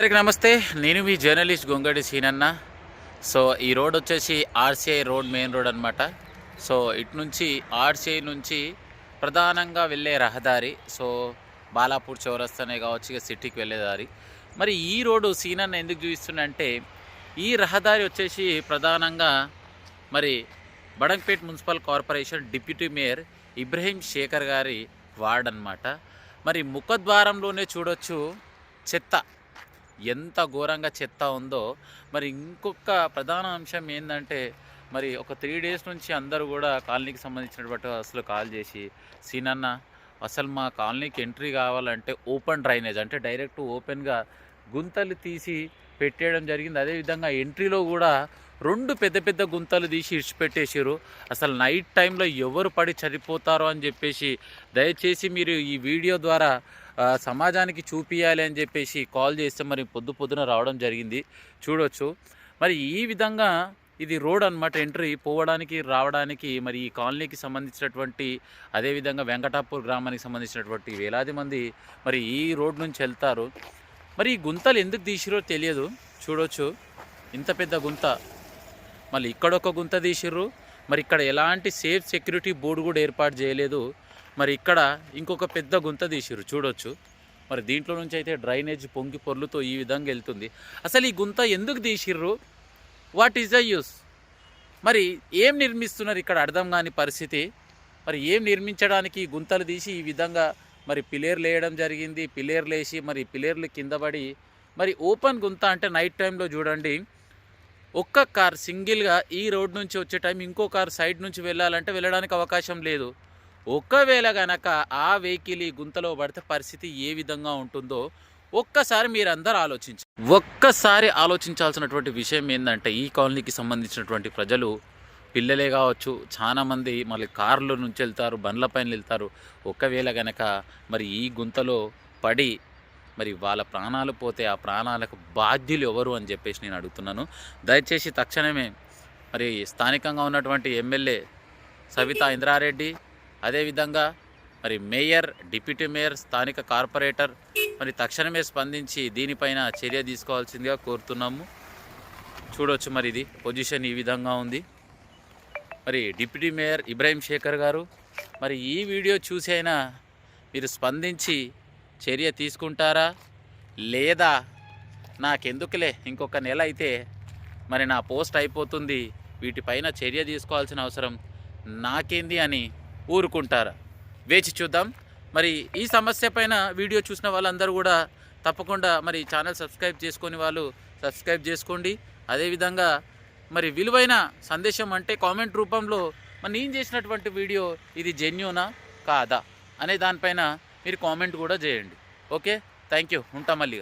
అందరికి నమస్తే. నేను మీ జర్నలిస్ట్ గొంగడి సీనన్న. సో ఈ రోడ్ వచ్చేసి ఆర్సీఐ రోడ్ మెయిన్ రోడ్ అనమాట సో ఇటు నుంచి ఆర్సీఐ నుంచి ప్రధానంగా వెళ్ళే రహదారి సో బాలాపూర్ చౌరస్తానే కావచ్చు ఇక సిటీకి వెళ్ళే దారి. మరి ఈ రోడ్డు సీనన్న ఎందుకు చూపిస్తుందంటే ఈ రహదారి వచ్చేసి ప్రధానంగా మరి Badangpet municipal corporation deputy mayor Ibrahim Shekhar గారి వార్డ్ అన్నమాట. మరి ముఖద్వారంలోనే చూడొచ్చు చెత్త. ఎంత ఘోరంగా చెత్త ఉందో. మరి ఇంకొక ప్రధాన అంశం ఏంటంటే మరి ఒక త్రీ డేస్ నుంచి అందరూ కూడా కాలనీకి సంబంధించినటువంటి అసలు కాల్ చేసి సీనన్న అసలు మా కాలనీకి ఎంట్రీ కావాలంటే ఓపెన్ డ్రైనేజ్ అంటే డైరెక్ట్ ఓపెన్గా గుంతలు తీసి పెట్టేయడం జరిగింది. అదేవిధంగా ఎంట్రీలో కూడా రెండు పెద్ద పెద్ద గుంతలు తీసి ఇడిచిపెట్టేసారు అసలు నైట్ టైంలో ఎవరు పడి చనిపోతారో అని చెప్పేసి దయచేసి మీరు ఈ వీడియో ద్వారా సమాజానికి చూపియాలి అని చెప్పేసి కాల్ చేస్తే మరి పొద్దు పొద్దున రావడం జరిగింది. చూడొచ్చు. మరి ఈ విధంగా ఇది రోడ్ అన్నమాట ఎంట్రీ. పోవడానికి రావడానికి మరి ఈ కాలనీకి సంబంధించినటువంటి అదేవిధంగా వెంకటాపూర్ గ్రామానికి సంబంధించినటువంటి వేలాది మంది మరి ఈ రోడ్ నుంచి వెళ్తారు. మరి ఈ గుంతలు ఎందుకు తీసిరో తెలియదు. చూడొచ్చు. ఇంత పెద్ద గుంత. మళ్ళీ ఇక్కడ ఒక గుంత తీసిర్రు. మరి ఇక్కడ ఎలాంటి సేఫ్ సెక్యూరిటీ బోర్డు కూడా ఏర్పాటు చేయలేదు. మరి ఇక్కడ ఇంకొక పెద్ద గుంత తీసిర్రు చూడొచ్చు. మరి దీంట్లో నుంచి అయితే డ్రైనేజ్ పొంగి పొర్లుతో ఈ విధంగా వెళ్తుంది. అసలు ఈ గుంత ఎందుకు తీసిర్రు? వాట్ ఈజ్ ద యూస్ మరి ఏం నిర్మిస్తున్నారు ఇక్కడ అర్థం కాని పరిస్థితి? మరి ఏం నిర్మించడానికి గుంతలు తీసి ఈ విధంగా మరి పిలేర్లు వేయడం జరిగింది? పిలేర్లు వేసి మరి పిలేర్లు కింద పడి మరి ఓపెన్ గుంత అంటే నైట్ టైంలో చూడండి. ఒక్క కార్ సింగిల్గా ఈ రోడ్ నుంచి వచ్చే టైం ఇంకో కార్ సైడ్ నుంచి వెళ్ళాలంటే వెళ్ళడానికి అవకాశం లేదు. ఒకవేళ గనక ఆ వెహికల్ ఈ గుంతలో పడితే పరిస్థితి ఏ విధంగా ఉంటుందో ఒక్కసారి మీరందరూ ఆలోచించ ఒక్కసారి ఆలోచించాల్సినటువంటి విషయం ఏంటంటే ఈ కాలనీకి సంబంధించినటువంటి ప్రజలు పిల్లలే కావచ్చు చాలామంది మళ్ళీ కార్ల నుంచి వెళ్తారు బండ్ల పైన వెళ్తారు. ఒకవేళ గనక మరి ఈ గుంతలో పడి మరి వాళ్ళ ప్రాణాలు పోతే ఆ ప్రాణాలకు బాధ్యులు ఎవరు అని చెప్పేసి నేను అడుగుతున్నాను. దయచేసి తక్షణమే మరి స్థానికంగా ఉన్నటువంటి ఎమ్మెల్యే సవితా ఇంద్రారెడ్డి అదేవిధంగా మరి మేయర్ డిప్యూటీ మేయర్ స్థానిక కార్పొరేటర్ మరి తక్షణమే స్పందించి దీనిపైన చర్య తీసుకోవాల్సిందిగా కోరుతున్నాము. చూడవచ్చు మరి ఇది పొజిషన్ ఈ విధంగా ఉంది. మరి డిప్యూటీ మేయర్ ఇబ్రాహీం శేఖర్ గారు మరి ఈ వీడియో చూసి అయినా మీరు స్పందించి చర్య తీసుకుంటారా? లేదా నాకెందుకులే ఇంకొక నెల అయితే మరి నా పోస్ట్ అయిపోతుంది వీటిపైన చర్య తీసుకోవాల్సిన అవసరం నాకేంది అని ఊరుకుంటారా? వేచి చూద్దాం. మరి ఈ సమస్య పైన వీడియో చూసిన వాళ్ళందరూ కూడా తప్పకుండా మరి ఛానల్ సబ్స్క్రైబ్ చేసుకొని వాళ్ళు సబ్స్క్రైబ్ చేసుకోండి. అదేవిధంగా మరి విలువైన సందేశం అంటే కామెంట్ రూపంలో మరి నేను చేసినటువంటి వీడియో ఇది జెన్యునా కాదా? అనే దానిపైన మీరు కామెంట్ కూడా చేయండి. ఓకే? థ్యాంక్ యూ ఉంటాం మళ్ళీ.